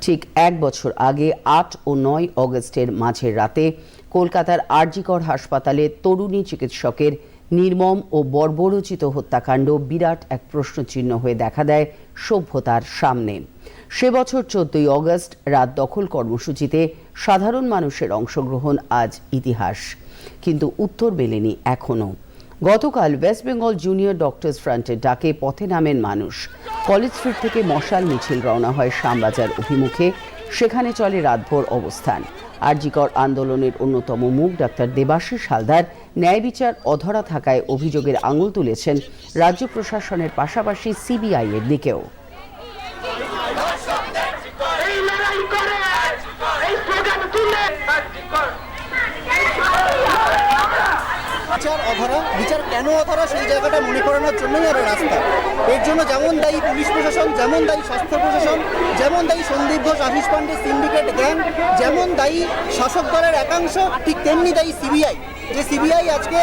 ঠিক এক বছর আগে, আট ও নয় অগস্টের মাঝের রাতে, কলকাতার আরজিকর হাসপাতালে তরুণী চিকিৎসকের নির্মম ও বর্বরোচিত হত্যাকাণ্ড বিরাট এক প্রশ্নচিহ্ন হয়ে দেখা দেয় সভ্যতার সামনে। সে বছর চোদ্দই অগস্ট রাত দখল কর্মসূচিতে সাধারণ মানুষের অংশগ্রহণ আজ ইতিহাস। কিন্তু উত্তর মেলেনি এখনও। গতকাল ওয়েস্ট বেঙ্গল জুনিয়র ডক্টরস ফ্রন্টের ডাকে পথে নামেন মানুষ। কলেজ স্ট্রিট থেকে মশাল মিছিল রওনা হয় শ্যামবাজার অভিমুখে। সেখানে চলে রাতভর অবস্থান। আরজিকর আন্দোলনের অন্যতম মুখ ডাক্তার দেবাশিস হালদার ন্যায় বিচার অধরা থাকায় অভিযোগের আঙুল তুলেছেন রাজ্য প্রশাসনের পাশাপাশি সিবিআইয়ের দিকেও। বিচার অধরা, বিচার কেন অধরা সেই জায়গাটা মনে করানোর জন্যই আরও রাস্তা। এর জন্য যেমন দায়ী পুলিশ প্রশাসন, যেমন দায়ী স্বাস্থ্য প্রশাসন, যেমন দায়ী সন্দীপ ঘোষ, আশিস পান্ডে সিন্ডিকেট গ্যাং যেমন দায়ী শাসক দলের একাংশ, ঠিক তেমনি দায়ী সিবিআই। যে সিবিআই আজকে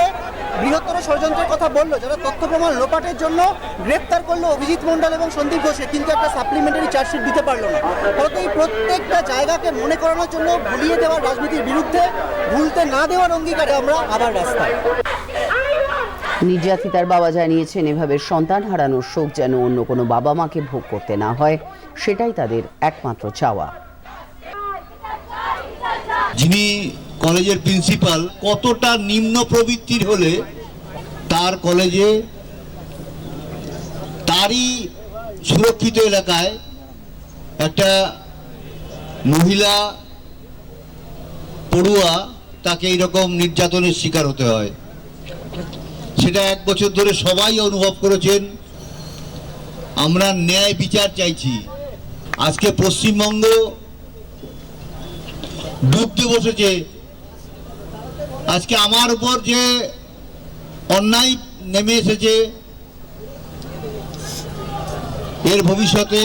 বৃহত্তর ষড়যন্ত্রের কথা বলল যারা তথ্য প্রমাণ লোপাটের জন্য গ্রেপ্তার করল অভিজিৎ মণ্ডল এবং সন্দীপ ঘোষকে কিন্তু একটা সাপ্লিমেন্টারি চার্জশিট দিতে পারল না। ফলত এই প্রত্যেকটা জায়গাকে মনে করানোর জন্য ভুলিয়ে দেওয়ার রাজনীতির বিরুদ্ধে ভুলতে না দেওয়ার অঙ্গীকারে আমরা আবার রাস্তায় নির্যাতিতার বাবা জানিয়েছেন এভাবে সন্তান হারানোর শোক যেন অন্য কোনো বাবা মাকে ভোগ করতে না হয় সেটাই তাদের একমাত্র চাওয়া। যিনি কলেজের প্রিন্সিপাল কতটা নিম্ন প্রবৃত্তির হলে তার কলেজে তারই সুরক্ষিত এলাকায় একটা মহিলা পড়ুয়া তাকে এইরকম নির্যাতনের শিকার হতে হয়। সেটা এক বছর ধরে সবাই অনুভব করেছেন। আমরা ন্যায় বিচার চাইছি। আজকে পশ্চিমবঙ্গ ডুবতে বসেছে। আজকে আমার উপর যে অন্যায় নেমে এসেছে, এর ভবিষ্যতে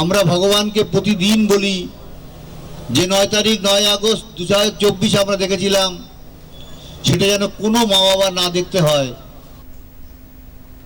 আমরা ভগবানকে প্রতিদিন বলি যে নয় তারিখ নয় আগস্ট দু আমরা দেখেছিলাম, সেটা যেন কোনো মা বাবা না দেখতে হয়।